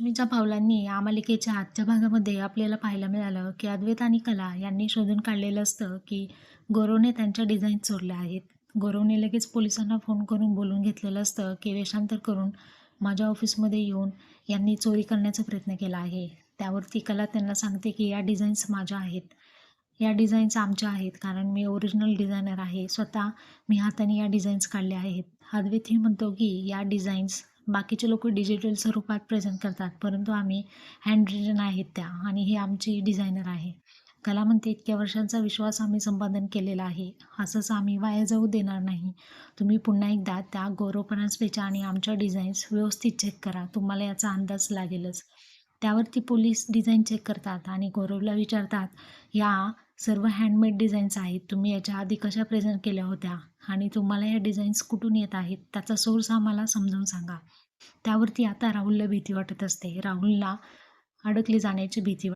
लक्ष्मीच्या पावलांनी या मालिकेच्या आजच्या भागामध्ये आपल्याला पाहायला मिळालं की अद्वैत आणि कला यांनी शोधून काढलेलं असतं की गौरवने त्यांच्या डिझाईन चोरल्या आहेत. गौरवने लगेच पोलिसांना फोन करून बोलून घेतलेलं असतं की वेषांतर करून माझ्या ऑफिसमध्ये येऊन यांनी चोरी करण्याचा प्रयत्न केला आहे. त्यावरती कला त्यांना सांगते की या डिझाईन्स माझ्या आहेत. या डिझाईन्स आमच्या आहेत कारण मी ओरिजिनल डिझायनर आहे. स्वतः मी हाताने या डिझाईन्स काढल्या आहेत. अद्वैतही म्हणतो की या डिझाईन्स बाकीचे लोक डिजिटल स्वरूपात प्रेझेंट करतात परंतु आम्ही हँड रिटन आहेत त्या आणि हे आमची डिझायनर आहे. कला म्हणते इतक्या वर्षांचा विश्वास आम्ही संपादन केलेला आहे. असंच आम्ही वाया जाऊ देणार नाही. तुम्ही पुन्हा एकदा त्या गौरवपणास्पेच्या आणि आमच्या डिझाईन्स व्यवस्थित चेक करा. तुम्हाला याचा अंदाज लागेलच. त्यावरती पोलीस डिझाईन चेक करतात आणि गौरवला विचारतात या सर्व हँडमेड डिझाईन्स आहेत तुम्ही याच्या आधी कशा प्रेझेंट केल्या होत्या? आणि तुम्हाला या डिझाईन्स कुठून येत आहेत? त्याचा सोर्स आम्हाला समजावून सांगा. त्यावरती आता राहुलला भीती वाटत असते. राहुलला अडकली जाण्याची भीती